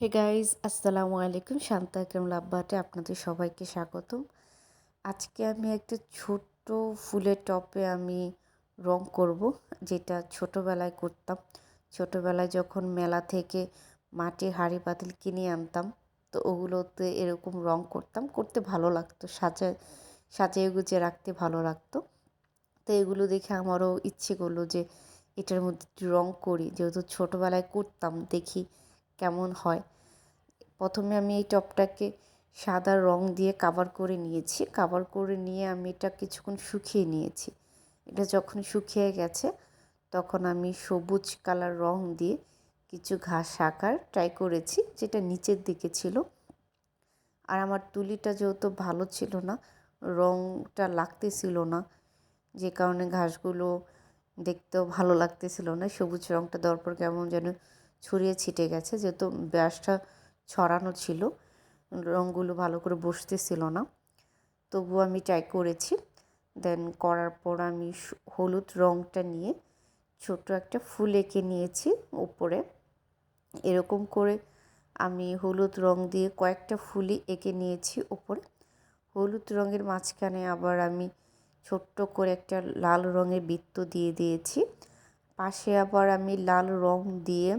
Hey guys আসসালামু আলাইকুম শান্তা আকরাম লাব্বাটে আপনাদের সবাইকে স্বাগতম। আজকে আমি একটা ছোট্ট ফুলের টপে আমি রং করব, যেটা ছোটোবেলায় করতাম। ছোটোবেলায় যখন মেলা থেকে মাটির হাঁড়ি পাতিল কিনে আনতাম, তো ওগুলোতে এরকম রং করতাম। করতে ভালো লাগতো, সাজা, সাজিয়ে গুছিয়ে রাখতে ভালো লাগতো। তো এগুলো দেখে আমারও ইচ্ছে করল যে এটার মধ্যে রং করি। যেহেতু ছোটোবেলায় করতাম, দেখি কেমন হয়? প্রথমে আমি এই টপটাকে সাদা রং দিয়ে কাভার করে নিয়েছি। কাভার করে নিয়ে আমি এটা কিছুক্ষণ শুকিয়ে নিয়েছি। এটা যখন শুকিয়ে গেছে, তখন আমি সবুজ কালার রং দিয়ে কিছু ঘাস আঁকার ট্রাই করেছি, যেটা নিচের দিকে ছিল। আর আমার তুলিটা যেহেতু ভালো ছিল না, রংটা লাগতেছিল না, যে কারণে ঘাসগুলো দেখতেও ভালো লাগতেছিল না। সবুজ রংটা দেওয়ার পর কেমন যেন ছড়িয়ে ছিটে গেছে, যেহেতু ব্রাশটা ছড়ানো ছিল, রঙগুলো ভালো করে বসতেছিল না। তবু আমি ট্রাই করেছি। দেন করার পর আমি হলুদ রঙটা নিয়ে ছোট একটা ফুল এঁকে নিয়েছি উপরে। এরকম করে আমি হলুদ রং দিয়ে কয়েকটা ফুলই এঁকে নিয়েছি উপরে। হলুদ রঙের মাঝখানে আবার আমি ছোট্ট করে একটা লাল রঙের বৃত্ত দিয়ে দিয়েছি। পাশে আবার আমি লাল রং দিয়ে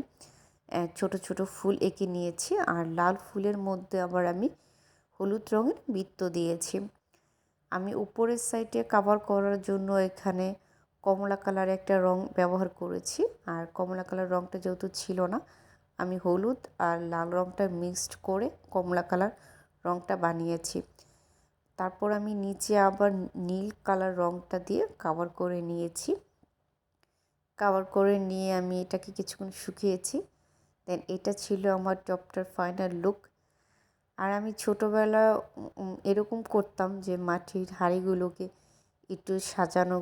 ছোট ছোট ফুল এঁকে নিয়েছি আর লাল ফুলের মধ্যে আবার আমি হলুদ রঙের বৃত্ত দিয়েছি। আমি উপরের সাইডে কাভার করার জন্য এখানে কমলা কালার একটা রং ব্যবহার করেছি আর কমলা কালার রংটা যেহেতু ছিল না, আমি হলুদ আর লাল রংটা মিক্সড করে কমলা কালার রংটা বানিয়েছি। তারপর আমি নিচে আবার নীল কালার রংটা দিয়ে কাভার করে নিয়েছি। কাভার করে নিয়ে আমি এটাকে কিছুক্ষণ শুকিয়েছি। দেন এটা ছিল আমার টপটার ফাইনাল লুক আর আমি ছোটোবেলা এরকম করতাম যে মাটির হাঁড়িগুলোকে একটু সাজানো